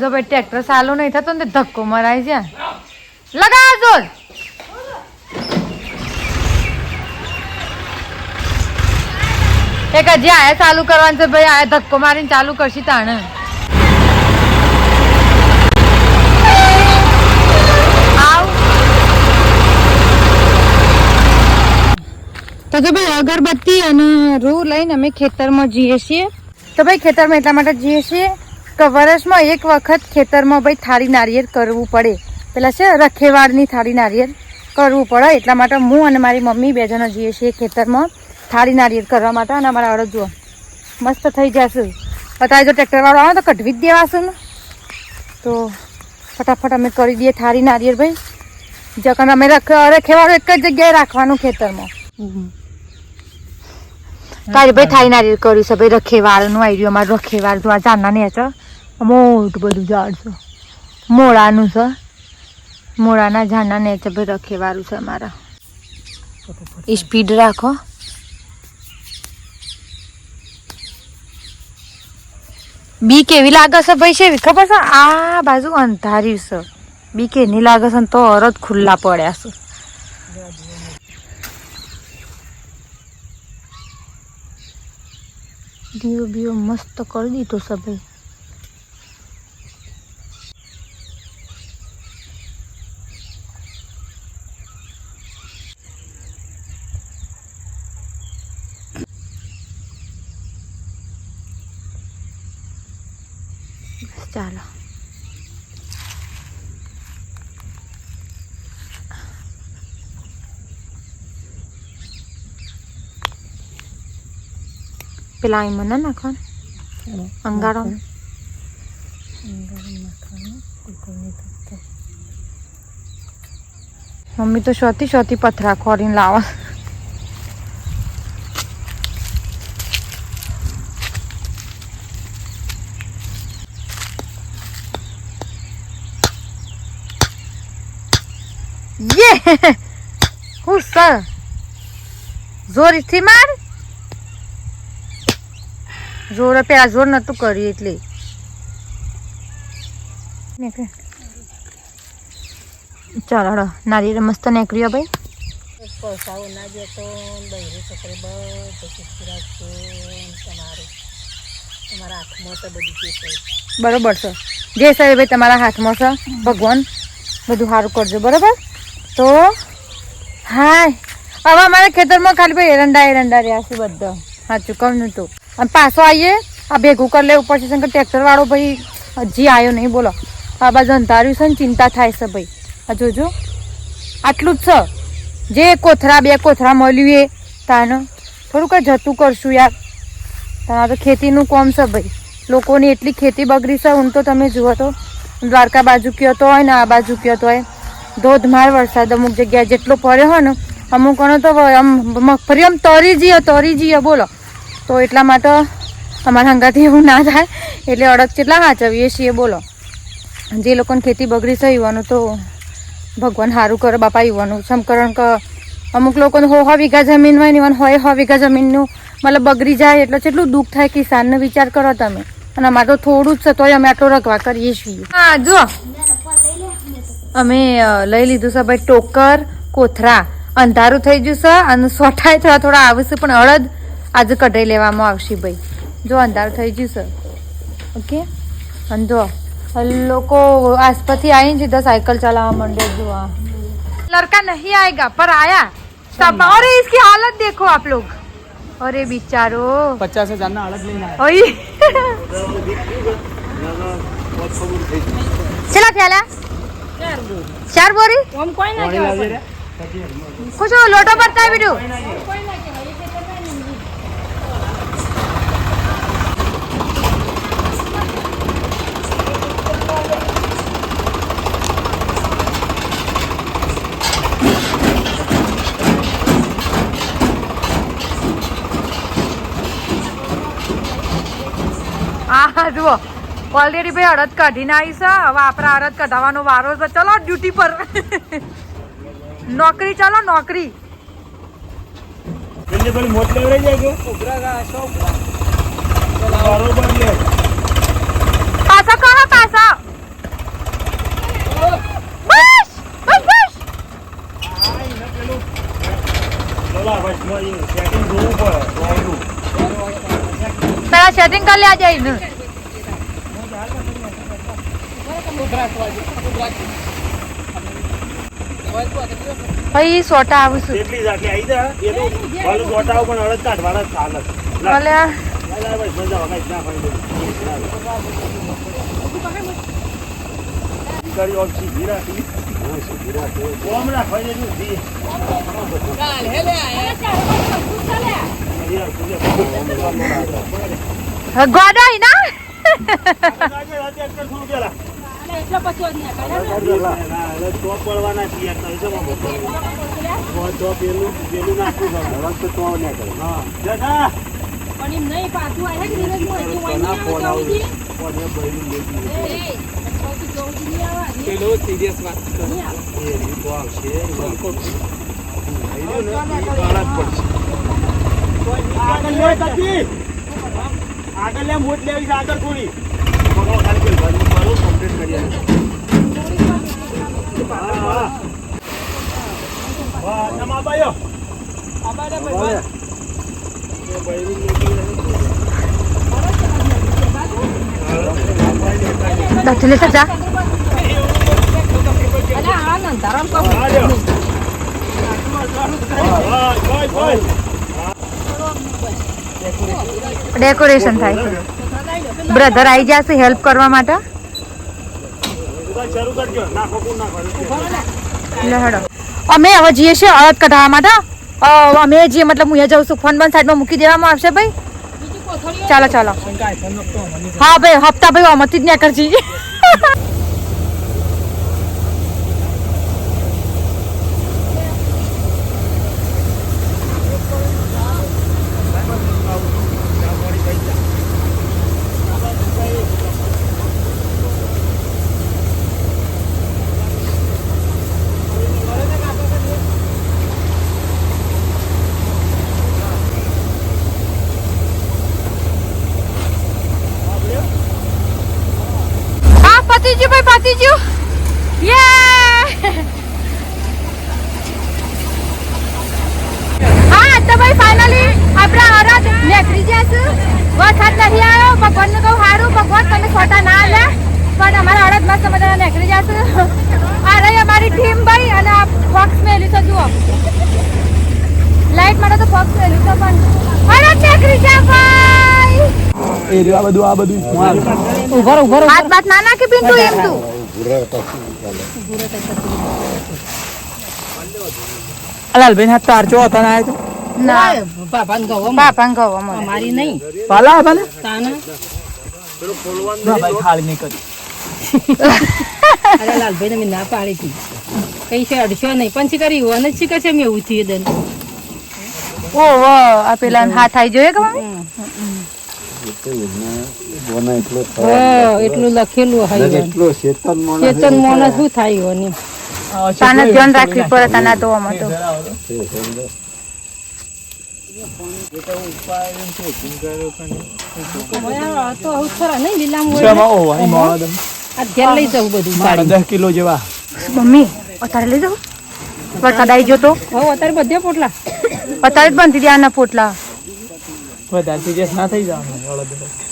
જો ભાઈ ટ્રેક્ટર ચાલુ નહીં થતો ને ધક્કો મરાય છે. જોર. એક હજી આયા ચાલુ કરવાનું છે ભાઈ આયા ધક્કો મારીને ચાલુ કરશી તાણે. આવ. તો કે ભાઈ અગરબત્તી અને રૂ લઈને અમે ખેતરમાં જઈએ છીએ. તો ભાઈ ખેતરમાં એટલા માટે જઈએ છીએ? કે વર્ષમાં એક વખત ખેતરમાં ભાઈ થાળી નારિયેળ કરવું પડે. પેલા છે રખેવાળની થાળી નારિયેળ કરવું પડે. એટલા માટે હું અને મારી મમ્મી બે જણા જઈએ છીએ ખેતરમાં થાળી નારિયેળ કરવા માટે. અને અમારા અડદ જુઓ મસ્ત થઈ જશે. અત્યારે જો ટ્રેક્ટરવાળો આવે તો કઢવી જ દેવાશું ને. તો ફટાફટ અમે કરી દઈએ થાળી નારિયેળ ભાઈ. જકન અમે રખ રખેવાળો એક જ જગ્યાએ રાખવાનું ખેતરમાં. તારી ભાઈ થાળી નારિયેળ કર્યું છે ભાઈ રખેવાળનું આવ્યું અમારું રખેવાળનું આ જાનના ને છે મોટું બધું ઝાડ છે. મોળાનું છે. મોળાના ઝાડના ને છે ભાઈ રખેવાળું છે અમારા સ્પીડ રાખો. બી કેવી લાગે છે ભાઈ છે ખબર છે? આ બાજુ અંધાર્યું છે. બી કેની લાગે છે તો અરજ ખુલ્લા પડ્યા છે. દીવો બીવો મસ્ત કરી દીધો છે ભાઈ બસ ચાલો. પેલા અહીં મને નાખવાનું? અંગારો મમ્મી તો શોથી શોથી પથરા ખોરીને લાવા યે! હું સર. જોરથી માર. જોર પેલા જોર નતું કર્યું એટલે. ચાલો નારી નારિયેળ મસ્ત નીકળ્યો ભાઈ. પૈસાઓ ના તમારું હાથમાં ચીજ બરોબર છે જે સાહેબ, ભાઈ, તમારા હાથમાં છે ભગવાન, બધું સારું કરજો, બરોબર? તો હા હવે અમારા ખેતરમાં ખાલી ભાઈ એરંડા એરંડા રહ્યા છે બધા. સાચું કહું ને તું. અને પાછો આવીએ. આ ભેગું કરી લેવું પડશે શંકર ટ્રેક્ટર વાળો ભાઈ હજી આવ્યો નહીં, બોલો. આ બાજુ અંધાર્યું છે ને, ચિંતા થાય છે ભાઈ. આ જોજો. આટલું જ છે. જે કોથરા, બે કોથરા મળ્યું એ, તાનું. થોડુંક જતું કરશું યાર. તમારે ખેતીનું કોમ છે ભાઈ. લોકોની એટલી ખેતી બગડી છે હું તો તમે જુઓ તો. દ્વારકા બાજુ કયો તો હોય ને આ બાજુ કયો તો હોય. ધોધમાર વરસાદ અમુક જગ્યાએ જેટલો પડ્યો હોય ને, અમુક તો આમ મગફળી આમ તરી જઈએ તરી જઈએ બોલો. તો એટલા માટે અમારા હંગાથી એવું ના થાય, એટલે અડદ કેટલા સાચવીએ છીએ, બોલો. જે લોકોને ખેતી બગડી છે, યુવાનું તો ભગવાન સારું કરે, બાપા યુવાનું. સમકરણ કે અમુક લોકોને હો હો વીઘા જમીન હોય ને, યુવાન હોય, હો વીઘા જમીનનું મતલબ બગડી જાય, એટલે કેટલું દુઃખ થાય કિસાનનો વિચાર કરો તમે. અને અમારે તો થોડું જ છે, તોય અમે આટલો રખવા કરીએ છીએ. હા જો અમે અ, લઈ લીધું છે ભાઈ ટોકર કોથરા અંધારું થઈ ગયું છે અને સોઠાય થોડા થોડા આવશે પણ અડદ આજે કઢાઈ લેવામાં આવશે ભાઈ જો અંધારું થઈ ગયું છે ઓકે અને જો લોકો આસપાસથી આવીને સીધા સાયકલ ચલાવવા માંડે જો આ लड़का नहीं आएगा पर आया तब अरे इसकी हालत देखो आप लोग अरे बिचारो પચાસ હજાર ના અડદ લઈને ઓય ચલા થયા ચાર બોરી આમ કોઈ ના કહેવાય કુછ લોટો પડતા બીડું આ જુઓ ઓલરેડી ભાઈ અડદ કાઢીને આવી છે. હવે આપણે અડદ કઢાવવાનો વારો છે. ચલો ડ્યુટી પર. નોકરી ચાલો નોકરી. પાછા કરો પાછા. પેલા સેટિંગ કરી લે આજે ભાઈ સોટા એટલી જ આટલી આવી જા ભલે પણ અડદ કાઢવાના ચાલે ભલે ઓમ ઓમ ગોડાઈ ના. તો પડવાના છીએ. તો- પેલું પેલું નાખવું હવે તો તો હા. પણ એમ નહીં પાછું આવે કે ફોન આવે. ફોન એ લેતી એ તો આવશે. આગળ લે. મોટ લેવી છે, આગળ થોડી. ભાઈ, ભાઈ. ડેકોરેશન થાય છે બ્રધર આવી જશે હેલ્પ કરવા માટે કરજો અમે હવે જઈએ છીએ અળદ કઢાવવા માટે અમે જે મતલબ હું જાઉં છું ફોન બંધ સાઈડમાં મૂકી દેવામાં આવશે ભાઈ? ચાલો ચાલો. હા ભાઈ હપ્તા ભાઈ અમતી જ ન્યા જઈએ હા પતિજી ભાઈ પતિજી યે હા, તો ભાઈ ફાઇનલી આપણા અરદ નીકળી જશે વરસાદ નથી આવ્યો, ભગવાનને કહું સારું ભગવાન, તમે ખોટા ના લે. પણ અમારા અડદ મસ્ત બધા નીકળી જશે આ રહી અમારી ટીમ ભાઈ, અને આ ફોક્સ મેલી તો જુઓ. લાઈટ માટે તો ફોક્સ મેલી તો પણ. અરદ નીકળી જા ભાઈ! એ આ બધું આ બધું. ઉભર ઉભર હાથ બાત ના નાખી પિન્ટુ એમ તું? લાલભાઈ હાથ તાર ચો હતા ના ના. બાપા ને કહો બાપા ગવો અમારી નહીં. પાલા હતા ને તાના ભાઈ ખાલી નહીં કરી. અરે લાલભાઈ ને મેં ના પાડી હતી. કઈ છે અડશો નહીં. પણ શી કરી અને શી છે મેં એવું થયું દન ઓહો આ પેલા હાથ આવી જોઈએ કે મમ્મી? એટલું લખેલું હોય ચેતન મોને શું થાય હોય તાને ધ્યાન રાખવી પડે તાના તો આમાં? બધું અત્યારે બધે પોટલા. અત્યારે જ બનતી હતી આના પોટલા. વધારે સિરિયસ ના થઈ જવાનું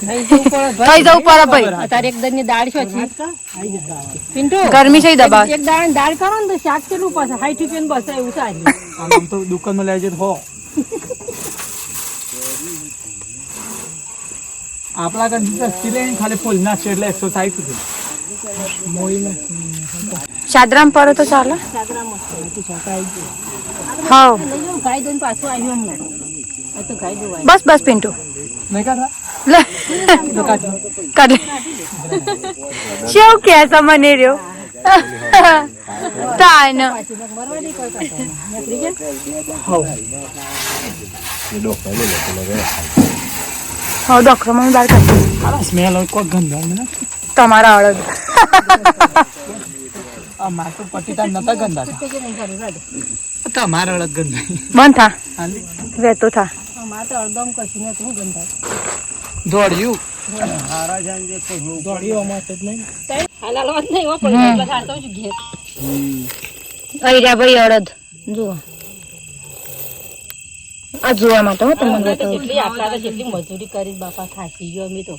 થઈ જવું પડે થઈ જવું પડે ભાઈ. અત્યારે એક દરની દાળ શું છે ગરમી છે દબા એક દાળ દાળ કરો ને તો શાક કેટલું પાસે હાઈટ રૂપિયા બસ એવું થાય. આમ તો દુકાનમાં લેજે હો. આપણા સસ્તી લઈને ખાલી ફૂલ નાખશે એટલે એકસો સાઠ સુધી શાદરામ પર તો ચાલે. હા ભાઈ પાછું આવ્યું હમણાં. બસ બસ પિન્ટુ. કાઢા શું કે મને રહ્યો. તાન. હા ડોક્ટર મને બહાર કાઢી સ્મેલ હોય કોઈ ગંધ તમારા અડદ. આ તો પટીતા નતા ગંદા તમારા અડદ ગંદા બંધ થા. વેતો થા. મારે તો અડધમ કશું હું ગંધાય? દોડ્યું? દોડ્યું અમારે જ નહીં. હાલાલ વાત નહીં હો પડી એટલે તો જ ઘેર અઈ ભાઈ અડદ. જુઓ. આ જોવા માટે હો તમને અમે તો જેટલી આટલા તો જેટલી મજૂરી કરી બાપા થાકી ગયો અમે તો.